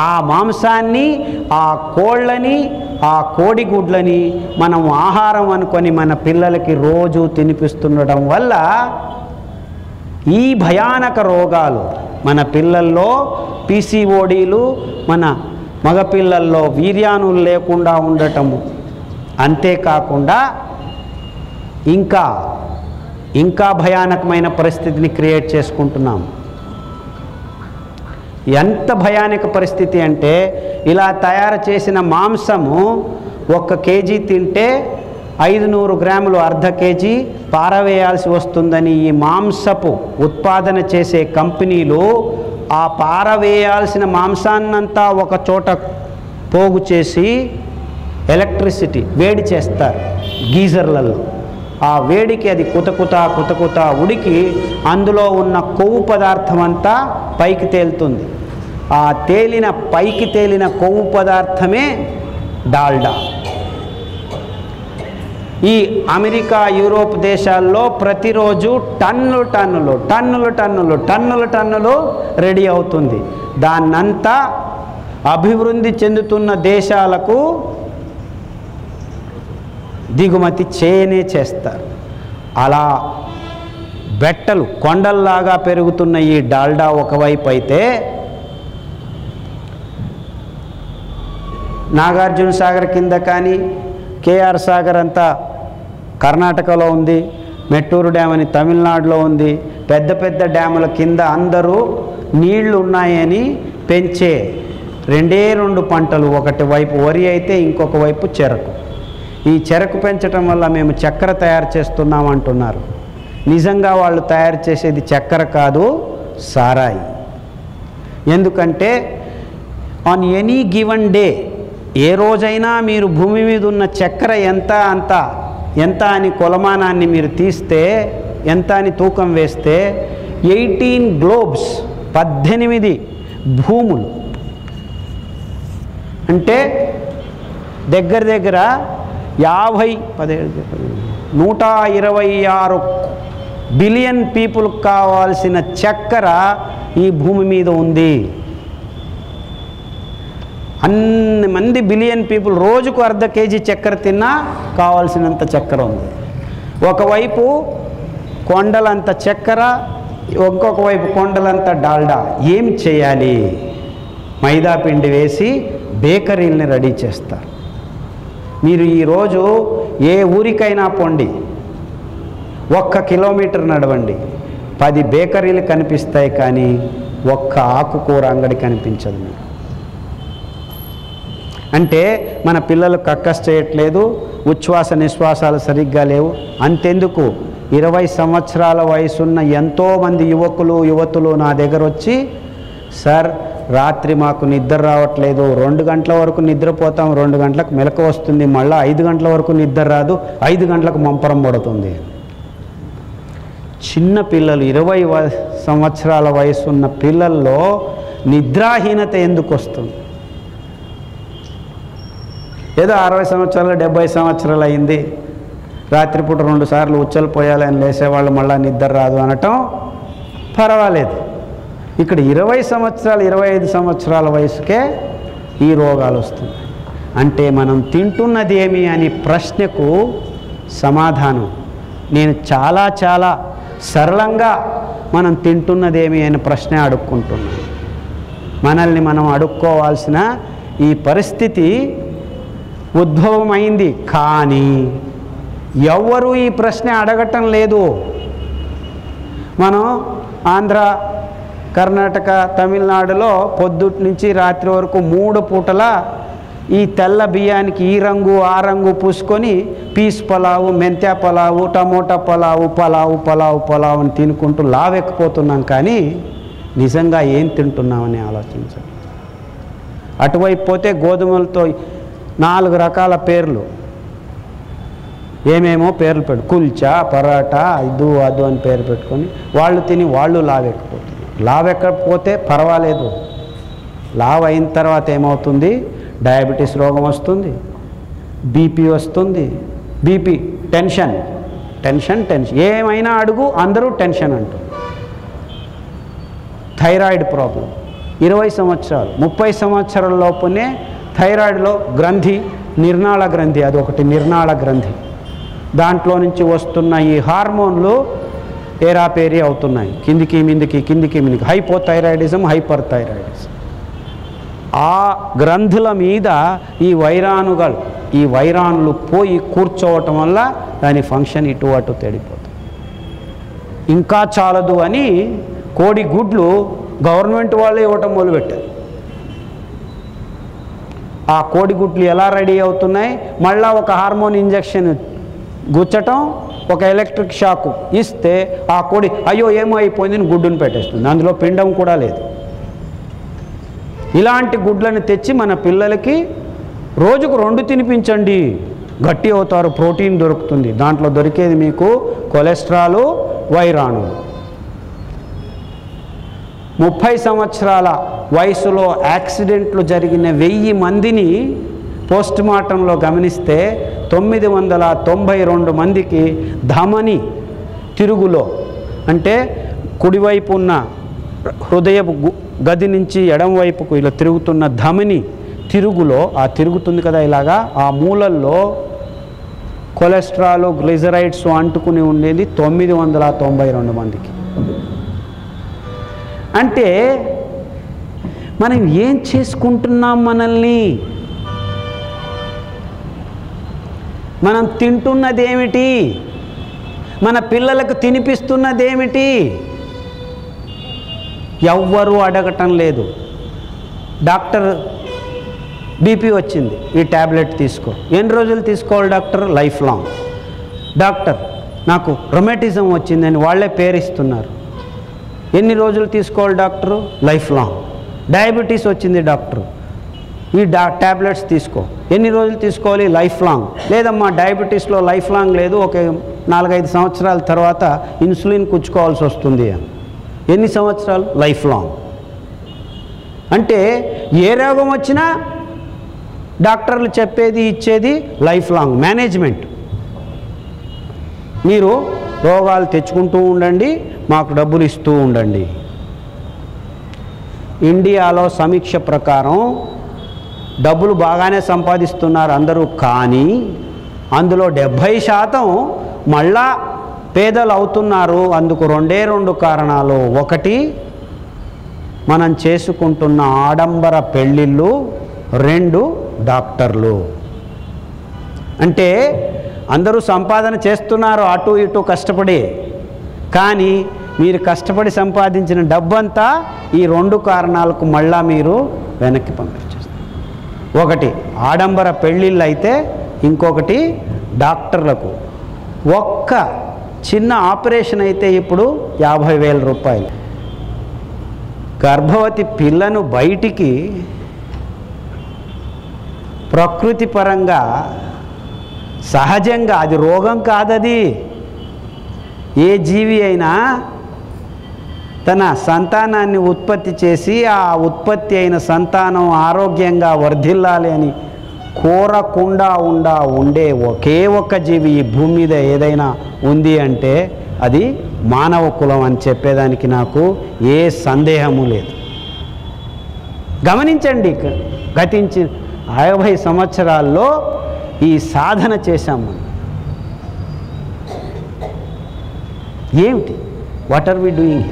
ఆ మాంసాన్ని ఆ కోళ్ళని ఆ కోడిగుడ్లని మనం ఆహారం అనుకొని మన పిల్లలకి రోజు తినిపిస్తుండడం వల్ల ఈ భయానక రోగాలు మన పిల్లల్లో పీసీఓడీలు మన మగపిల్లల్లో వీర్యాణులు లేకుండా ఉండటము అంతేకాకుండా ఇంకా ఇంకా భయానకమైన పరిస్థితిని క్రియేట్ చేసుకుంటున్నాము ఎంత భయానక పరిస్థితి అంటే ఇలా తయారు చేసిన మాంసము ఒక్క కేజీ తింటే ఐదు నూరు గ్రాములు అర్ధ కేజీ పారవేయాల్సి వస్తుందని ఈ మాంసపు ఉత్పాదన చేసే కంపెనీలు ఆ పారవేయాల్సిన మాంసాన్నంతా ఒక చోట పోగు చేసి ఎలక్ట్రిసిటీ వేడి చేస్తారు గీజర్లలో. ఆ వేడికి అది కుతకుత కుతకుత ఉడికి అందులో ఉన్న కొవ్వు పదార్థం అంతా పైకి తేలుతుంది. ఆ తేలిన పైకి తేలిన కొవ్వు పదార్థమే డాల్డా. ఈ అమెరికా యూరోప్ దేశాల్లో ప్రతిరోజు టన్నులు టన్నులు టన్నులు టన్నులు టన్నులు టన్నులు రెడీ అవుతుంది. దాన్నంతా అభివృద్ధి చెందుతున్న దేశాలకు దిగుమతి చేయనే చేస్తారు. అలా బెట్టలు కొండల్లాగా పెరుగుతున్న ఈ డాల్డా ఒకవైపు అయితే నాగార్జున సాగర్ కింద కానీ కేఆర్ సాగర్ అంతా కర్ణాటకలో ఉంది మెట్టూరు డ్యామ్ అని తమిళనాడులో ఉంది పెద్ద పెద్ద డ్యాముల కింద అందరూ నీళ్ళు ఉన్నాయని పెంచే రెండే రెండు పంటలు ఒకటి వైపు వరి అయితే ఇంకొక వైపు చెరకు. ఈ చెరకు పెంచడం వల్ల మేము చక్కెర తయారు చేస్తున్నాం అంటున్నారు. నిజంగా వాళ్ళు తయారు చేసేది చక్కెర కాదు సారాయి. ఎందుకంటే ఆన్ ఎనీ గివన్ డే ఏ రోజైనా మీరు భూమి మీద ఉన్న చక్కెర ఎంత అంత ఎంత అని కొలమానాన్ని మీరు తీస్తే ఎంత అని తూకం వేస్తే ఎయిటీన్ గ్లోబ్స్ పద్దెనిమిది భూములు. అంటే దగ్గర దగ్గర యాభై పదిహేడు నూట ఇరవై ఆరు బిలియన్ పీపుల్కి కావాల్సిన చక్కెర ఈ భూమి మీద ఉంది. అన్ని మంది బిలియన్ పీపుల్ రోజుకు అర్ధ కేజీ చక్కెర తిన్నా కావాల్సినంత చక్కెర ఉంది. ఒకవైపు కొండలంత చక్కెర ఇంకొక వైపు కొండలంత డాల్డా. ఏం చేయాలి? మైదా పిండి వేసి బేకరీల్ని రెడీ చేస్తారు. మీరు ఈరోజు ఏ ఊరికైనా పొండి. ఒక్క కిలోమీటర్ నడవండి. పది బేకరీలు కనిపిస్తాయి కానీ ఒక్క ఆకుకూర అంగడి కనిపించదు మీకు. అంటే మన పిల్లలు కక్కస్ చేయట్లేదు ఉచ్ఛ్వాస నిశ్వాసాలు సరిగ్గా లేవు. అంతెందుకు? ఇరవై సంవత్సరాల వయసున్న ఎంతోమంది యువకులు యువతులు నా దగ్గర వచ్చి సార్ రాత్రి మాకు నిద్ర రావట్లేదు. రెండు గంటల వరకు నిద్రపోతాం రెండు గంటలకు మెలక వస్తుంది. మళ్ళీ ఐదు గంటల వరకు నిద్ర రాదు. ఐదు గంటలకు మంపరం పడుతుంది. చిన్న పిల్లలు ఇరవై వ సంవత్సరాల వయసున్న పిల్లల్లో నిద్రాహీనత ఎందుకు వస్తుంది ఏదో అరవై సంవత్సరాలు డెబ్బై సంవత్సరాలు అయింది. రాత్రిపూట రెండు సార్లు ఉచ్చలు పోయాలని లేసేవాళ్ళు మళ్ళీ నిద్ర రాదు అనటం పర్వాలేదు. ఇక్కడ ఇరవై సంవత్సరాలు ఇరవై ఐదు సంవత్సరాల వయసుకే ఈ రోగాలు వస్తుంది అంటే మనం తింటున్నది ఏమి అని ప్రశ్నకు సమాధానం. నేను చాలా చాలా సరళంగా మనం తింటున్నదేమి అని ప్రశ్న అడుక్కుంటున్నాను. మనల్ని మనం అడుక్కోవాల్సిన ఈ పరిస్థితి ఉద్భవమైంది. కానీ ఎవ్వరూ ఈ ప్రశ్న అడగటం లేదు. మనం ఆంధ్ర కర్ణాటక తమిళనాడులో పొద్దుట్ నుంచి రాత్రి వరకు మూడు పూటల ఈ తెల్ల బియ్యానికి ఈ రంగు ఆ రంగు పూసుకొని పీస్ పలావు మెంత్య పలావు టమోటా పలావు పలావు పలావు పలావు అని తినుకుంటూ లావెక్కిపోతున్నాం కానీ నిజంగా ఏం తింటున్నామని ఆలోచించండి అటువైపు పోతే గోధుమలతో నాలుగు రకాల పేర్లు. ఏమేమో పేర్లు పెట్టు కుల్చా పరాటా ఇదు అదు అని పేరు పెట్టుకొని వాళ్ళు తిని వాళ్ళు లావెక్కిపోతున్నారు లావెక్కకపోతే పర్వాలేదు. లావ్ అయిన తర్వాత ఏమవుతుంది? డయాబెటీస్ రోగం వస్తుంది. బీపీ వస్తుంది. BP tension. Tension tension. ఏమైనా అడుగు అందరూ టెన్షన్ అంటారు. Thyroid problem. ఇరవై సంవత్సరాలు ముప్పై సంవత్సరాల లోపునే థైరాయిడ్లో గ్రంథి నిర్నాళ గ్రంథి అది ఒకటి నిర్నాళ గ్రంథి. దాంట్లో నుంచి వస్తున్న ఈ హార్మోన్లు ఏరాపేరి అవుతున్నాయి. కిందికి మిందికి కిందికి మిందికి. హైపోథైరాయిడిజం హైపర్ థైరాయిడిజం ఆ గ్రంథుల మీద ఈ వైరాణుగలు ఈ వైరాణులు పోయి కూర్చోవటం వల్ల దాని ఫంక్షన్ ఇటు అటు తేడిపోతుంది ఇంకా చాలదు అని కోడి గుడ్లు గవర్నమెంట్ వాళ్ళే ఇవ్వటం మొదలుపెట్టారు. ఆ కోడిగుడ్లు ఎలా రెడీ అవుతున్నాయి? మళ్ళీ ఒక హార్మోన్ ఇంజెక్షన్ గుచ్చటం ఒక ఎలక్ట్రిక్ షాక్ ఇస్తే ఆ కోడి అయ్యో ఏమో అయిపోయింది గుడ్డును పెట్టేస్తుంది. అందులో పిండం కూడా లేదు. ఇలాంటి గుడ్లను తెచ్చి మన పిల్లలకి రోజుకు రెండు తినిపించండి. గట్టి అవుతారు ప్రోటీన్ దొరుకుతుంది. దాంట్లో దొరికేది మీకు కొలెస్ట్రాలు వైరాణులు. ముప్పై సంవత్సరాల వయసులో యాక్సిడెంట్లు జరిగిన వెయ్యి మందిని పోస్ట్ మార్టంలో గమనిస్తే తొమ్మిది వందల తొంభై రెండు మందికి ధమని తిరుగులో అంటే కుడివైపు ఉన్న హృదయపు గది నుంచి ఎడం వైపుకు ఇలా తిరుగుతున్న ధమని తిరుగులో ఆ తిరుగుతుంది కదా ఇలాగా ఆ మూలల్లో కొలెస్ట్రాల్ గ్లిజరైడ్స్ అంటుకుని ఉండేది తొమ్మిది వందల తొంభై రెండు మందికి. అంటే మనం ఏం చేసుకుంటున్నాం మనల్ని? మనం తింటున్నదేమిటి? మన పిల్లలకు తినిపిస్తున్నదేమిటి? ఎవ్వరూ అడగటం లేదు. డాక్టర్ బీపీ వచ్చింది. ఈ ట్యాబ్లెట్ తీసుకో. ఎన్ని రోజులు తీసుకోవాలి డాక్టర్? Life long. డాక్టర్ నాకు రొమాటిజం వచ్చిందని వాళ్ళే పేరిస్తున్నారు. ఎన్ని రోజులు తీసుకోవాలి డాక్టరు? Life long. డయాబెటీస్ వచ్చింది డాక్టర్. ఈ డా ట్యాబ్లెట్స్ తీసుకో. ఎన్ని రోజులు తీసుకోవాలి? Life long. లేదమ్మా డయాబెటీస్లో లైఫ్ లాంగ్ లేదు. ఒక నాలుగైదు సంవత్సరాల తర్వాత ఇన్సులిన్ కుచ్చుకోవాల్సి వస్తుంది అని. ఎన్ని సంవత్సరాలు? Life long. అంటే ఏ రోగం వచ్చినా డాక్టర్లు చెప్పేది ఇచ్చేది లైఫ్ లాంగ్. మేనేజ్మెంట్. మీరు రోగాలు తెచ్చుకుంటూ ఉండండి. మాకు డబ్బులు ఇస్తూ ఉండండి. ఇండియాలో సమీక్ష ప్రకారం డబ్బులు బాగానే సంపాదిస్తున్నారు అందరూ కానీ అందులో డెబ్భై శాతం మళ్ళా పేదలు అవుతున్నారు. అందుకు రెండే రెండు కారణాలు. ఒకటి మనం చేసుకుంటున్న ఆడంబర పెళ్ళిళ్ళు. రెండు డాక్టర్లు. అంటే అందరూ సంపాదన చేస్తున్నారు అటు ఇటు కష్టపడి. కానీ మీరు కష్టపడి సంపాదించిన డబ్బంతా ఈ రెండు కారణాలకు మళ్ళా మీరు వెనక్కి పంపించేస్తారు. ఒకటి ఆడంబర పెళ్ళిళ్ళు అయితే ఇంకొకటి డాక్టర్లకు. ఒక్క చిన్న ఆపరేషన్ అయితే ఇప్పుడు యాభై వేల రూపాయలు. గర్భవతి పిల్లను బయటికి ప్రకృతి పరంగా సహజంగా అది రోగం కాదది. ఏ జీవి అయినా తన సంతానాన్ని ఉత్పత్తి చేసి ఆ ఉత్పత్తి అయిన సంతానం ఆరోగ్యంగా వర్ధిల్లాలి అని కోరకుండా ఉండా ఉండే ఒకే ఒక్క జీవి ఈ భూమి మీద ఏదైనా ఉంది అంటే అది మానవ కులం అని చెప్పేదానికి నాకు ఏ సందేహము లేదు. గమనించండి గతించి అరవై సంవత్సరాల్లో ఈ సాధన చేశాం మనం. ఏమిటి? వాట్ ఆర్ వి డూయింగ్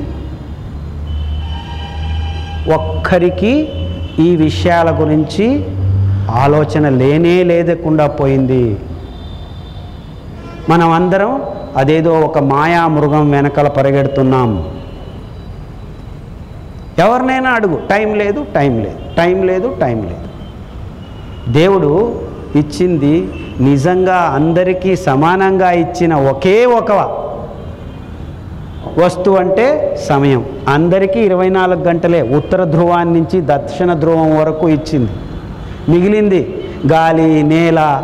ఒక్కరికి ఈ విషయాల గురించి ఆలోచన లేనే లేదకుండా పోయింది. మనం అందరం అదేదో ఒక మాయా మృగం వెనకల పరిగెడుతున్నాం. ఎవరినైనా అడుగు. టైం లేదు టైం లేదు. టైం లేదు టైం లేదు. దేవుడు ఇచ్చింది నిజంగా అందరికీ సమానంగా ఇచ్చిన ఒకే ఒక వస్తువు అంటే సమయం. అందరికీ ఇరవై నాలుగు గంటలే ఉత్తర ధ్రువాన్ని నుంచి దక్షిణ ధ్రువం వరకు ఇచ్చింది. మిగిలింది గాలి నేల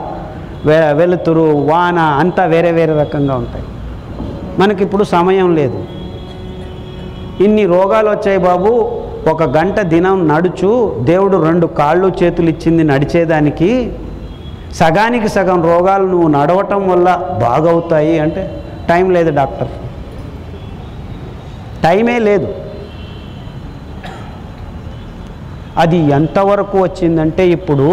వె వెలుతురు వాన అంతా వేరే వేరే రకంగా ఉంటాయి. మనకి ఇప్పుడు సమయం లేదు. ఇన్ని రోగాలు వచ్చాయి బాబు. ఒక గంట దినం నడుచు దేవుడు రెండు కాళ్ళు చేతులు ఇచ్చింది నడిచేదానికి. సగానికి సగం రోగాలు నువ్వు నడవటం వల్ల బాగవుతాయి అంటే టైం లేదు డాక్టర్. టైమే లేదు. అది ఎంతవరకు వచ్చిందంటే ఇప్పుడు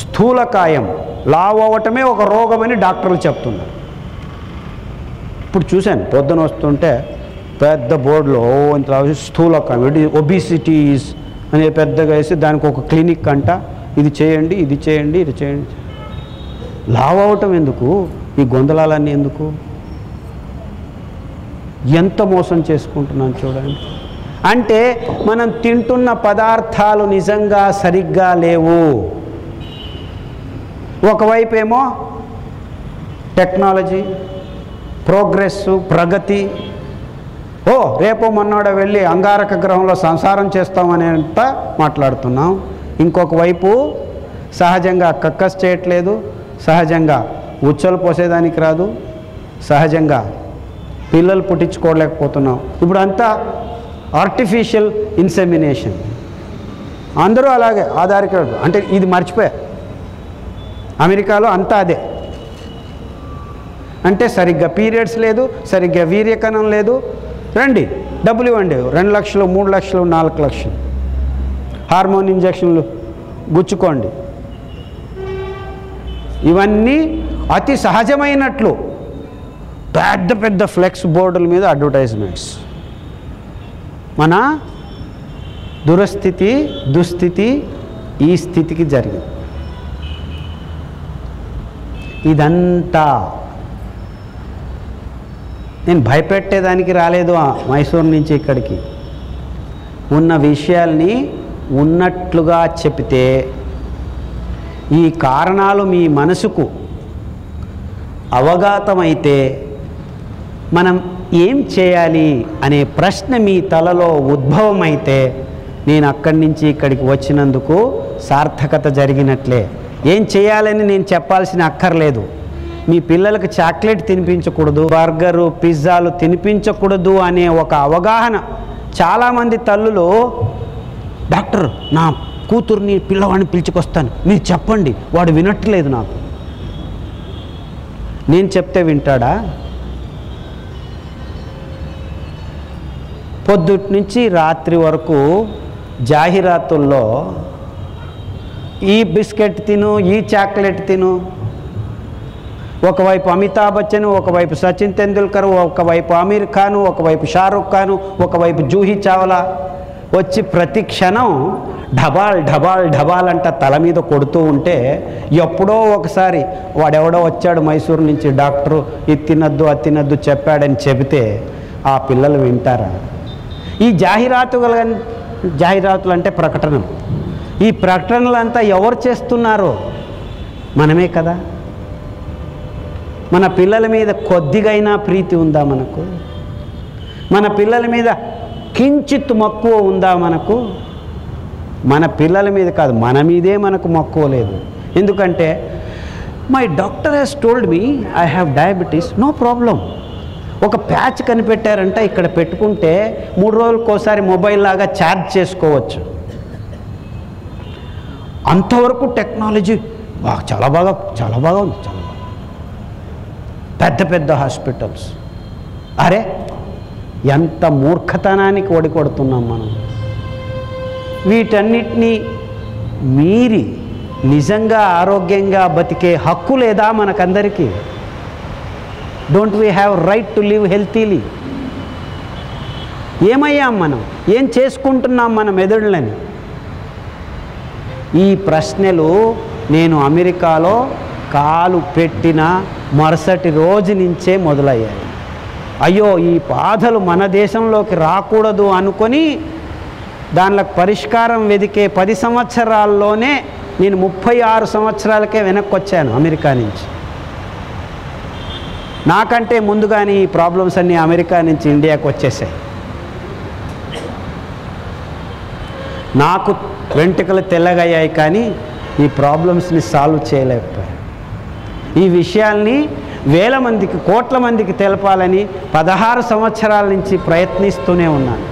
స్థూలకాయం లావ్ అవ్వటమే ఒక రోగమని డాక్టర్లు చెప్తున్నారు. ఇప్పుడు చూశాను పొద్దున వస్తుంటే పెద్ద బోర్డులో ఇంత స్థూలకాయం ఒబిసిటీస్ అని పెద్దగా వేసి దానికి ఒక క్లినిక్ అంట ఇది చేయండి ఇది చేయండి ఇది చేయండి. లావ్ అవటం ఎందుకు? ఈ గొందలాలన్నీ ఎందుకు? ఎంత మోసం చేసుకుంటున్నాను చూడండి. అంటే మనం తింటున్న పదార్థాలు నిజంగా సరిగ్గా లేవు. ఒకవైపు ఏమో టెక్నాలజీ ప్రోగ్రెస్ ప్రగతి. ఓ రేపు మొన్నోడ వెళ్ళి అంగారక గ్రహంలో సంసారం చేస్తామనేంత మాట్లాడుతున్నాం. ఇంకొక వైపు సహజంగా కక్కస్ చేయట్లేదు సహజంగా ఉచ్చలు పోసేదానికి రాదు సహజంగా పిల్లలు పుట్టించుకోలేకపోతున్నాం. ఇప్పుడు అంతా ఆర్టిఫిషియల్ ఇన్సెమినేషన్ అందరూ అలాగే ఆధారిక అంటే ఇది మర్చిపోయా? అమెరికాలో అంతా అదే. అంటే సరిగ్గా పీరియడ్స్ లేదు సరిగ్గా వీర్యకణం లేదు. రండి డబ్బులు ఇవ్వండి. రెండు లక్షలు మూడు లక్షలు నాలుగు లక్షలు. హార్మోన్ ఇంజక్షన్లు గుచ్చుకోండి. ఇవన్నీ అతి సహజమైనట్లు పెద్ద పెద్ద ఫ్లెక్స్ బోర్డుల మీద అడ్వర్టైజ్మెంట్స్. మన దురస్థితి దుస్థితి ఈ స్థితికి జరిగింది. ఇదంతా నేను భయపెట్టేదానికి రాలేదు మైసూరు నుంచి ఇక్కడికి. ఉన్న విషయాల్ని ఉన్నట్లుగా చెప్తే ఈ కారణాలు మీ మనసుకు అవగాతమైతే మనం ఏం చేయాలి అనే ప్రశ్న మీ తలలో ఉద్భవమైతే నేను అక్కడి నుంచి ఇక్కడికి వచ్చినందుకు సార్థకత జరిగినట్లే. ఏం చేయాలని నేను చెప్పాల్సిన అక్కర్లేదు. మీ పిల్లలకు చాక్లెట్ తినిపించకూడదు బర్గరు పిజ్జాలు తినిపించకూడదు అనే ఒక అవగాహన చాలామంది తల్లులు డాక్టర్ నా కూతుర్ని పిల్లవాడిని పిలుచుకొస్తాను. మీరు చెప్పండి వాడు వినట్లేదు నాకు. నేను చెప్తే వింటాడా? పొద్దుటి నుంచి రాత్రి వరకు జాహీరాతుల్లో ఈ బిస్కెట్ తిను ఈ చాక్లెట్ తిను. ఒకవైపు అమితాబ్ బచ్చన్ ఒకవైపు సచిన్ తెందుల్కర్ ఒకవైపు అమీర్ ఖాన్ ఒకవైపు షారుఖ్ ఖాన్ ఒకవైపు జూహీ చావ్లా వచ్చి ప్రతి క్షణం ఢబాల్ ఢబాల్ ఢబాల్ అంట తల మీద కొడుతూ ఉంటే ఎప్పుడో ఒకసారి వాడెవడో వచ్చాడు మైసూరు నుంచి డాక్టరు ఇది తినద్దు అది తినద్దు చెప్పాడని చెబితే ఆ పిల్లలు వింటారా? ఈ జాహీరాతులు జాహీరాతులు అంటే ప్రకటనలు ఈ ప్రకటనలంతా ఎవరు చేస్తున్నారో మనమే కదా. మన పిల్లల మీద కొద్దిగైనా ప్రీతి ఉందా మనకు? మన పిల్లల మీద కించిత్ మక్కువ ఉందా మనకు? మన పిల్లల మీద కాదు మన మీదే మనకు మక్కువ లేదు. ఎందుకంటే my doctor has told me I have diabetes no problem ఒక ప్యాచ్ కనిపెట్టారంటే ఇక్కడ పెట్టుకుంటే మూడు రోజులకోసారి మొబైల్ లాగా ఛార్జ్ చేసుకోవచ్చు. అంతవరకు టెక్నాలజీ బాగా చాలా బాగా చాలా బాగా ఉంది చాలా బాగా. పెద్ద పెద్ద హాస్పిటల్స్. అరే ఎంత మూర్ఖతనానికి ఒడికొడుతున్నాం మనం. వీటన్నిటినీ మీరి నిజంగా ఆరోగ్యంగా బతికే హక్కు లేదా మనకందరికీ? Don't we have right to live healthily ఏమయ్యాం మనం? ఏం చేసుకుంటున్నాం మన మెదడులని ఈ ప్రశ్నలు నేను అమెరికాలో కాలు పెట్టిన మరుసటి రోజు నుంచే మొదలయ్యాయి. అయ్యో ఈ బాధలు మన దేశంలోకి రాకూడదు అనుకొని దానిలకు పరిష్కారం వెదికే పది సంవత్సరాల్లోనే నేను ముప్పై ఆరు సంవత్సరాలకే వెనక్కి వచ్చాను అమెరికా నుంచి. నాకంటే ముందుగానే ఈ ప్రాబ్లమ్స్ అన్నీ అమెరికా నుంచి ఇండియాకి వచ్చేసాయి. నాకు వెంట్రుకలు తెల్లగయ్యాయి కానీ ఈ ప్రాబ్లమ్స్ని సాల్వ్ చేయలేకపోయాయి ఈ విషయాల్ని వేల మందికి కోట్ల మందికి తెలపాలని పదహారు సంవత్సరాల నుంచి ప్రయత్నిస్తూనే ఉన్నాను.